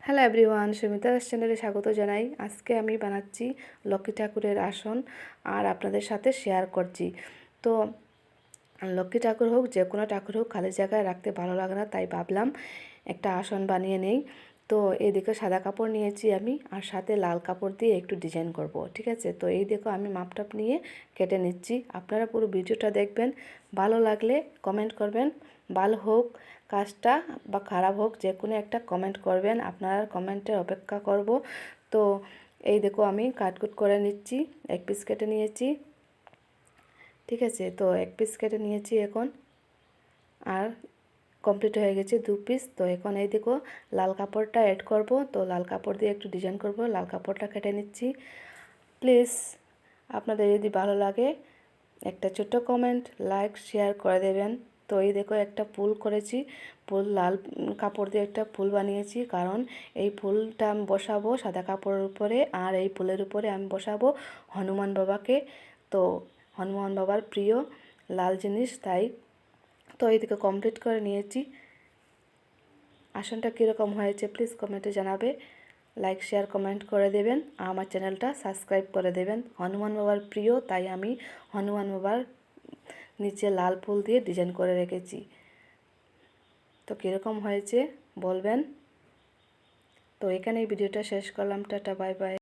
Hello everyone Sumita Das চ্যানেলে স্বাগত জানাই। আজকে আমি বানাচ্ছি লক্ষ্মী ঠাকুরের আসন আর আপনাদের সাথে শেয়ার করছি। তো লক্ষ্মী ঠাকুর হোক যে কোনো ঠাকুর হোক, খালি জায়গায় রাখতে ভালো লাগে না, তাই ভাবলাম একটা আসন বানিয়ে নেই। তো এদিকে সাদা কাপড় নিয়েছি আমি, আর সাথে লাল কাপড় দিয়ে একটু ডিজাইন করব, ঠিক আছে? তো এই দেখো আমি মাপটাপ নিয়ে কেটে নিচ্ছি। আপনারা পুরো ভিডিওটা দেখবেন, ভালো লাগলে কমেন্ট করবেন। ভালো হোক কাজটা বা খারাপ হোক, যে কোনো একটা কমেন্ট করবেন, আপনার কমেন্টের অপেক্ষা করব। তো এই দেখো আমি কাটকুট করে নিচ্ছি, এক পিস কেটে নিয়েছি, ঠিক আছে? তো এক পিস কেটে নিয়েছি এখন। আর কমপ্লিট হয়ে গেছে দু পিস তো এখন এই দেখো, লাল কাপড়টা অ্যাড করব। তো লাল কাপড় দিয়ে একটু ডিজাইন করব। লাল কাপড়টা কেটে নিচ্ছি। প্লিজ আপনাদের যদি ভালো লাগে, একটা ছোট্ট কমেন্ট লাইক শেয়ার করে দেবেন। তো এই দেখো, একটা ফুল করেছি। ফুল লাল কাপড় দিয়ে একটা ফুল বানিয়েছি। কারণ এই ফুলটা আমি বসাবো সাদা কাপড়ের উপরে, আর এই ফুলের উপরে আমি বসাবো হনুমান বাবাকে। তো হনুমান বাবার প্রিয় লাল জিনিস, তাই তো এইদিকে কমপ্লিট করে নিয়েছি। আসনটা কীরকম হয়েছে প্লিজ কমেন্টে জানাবে। লাইক শেয়ার কমেন্ট করে দেবেন। আর আমার চ্যানেলটা সাবস্ক্রাইব করে দেবেন। হনুমান বাবার প্রিয়, তাই আমি হনুমান বাবার নিচে লাল ফুল দিয়ে ডিজাইন করে রেখেছি। তো কীরকম হয়েছে বলবেন। তো এখানে এই ভিডিওটা শেষ করলাম। Tata bye bye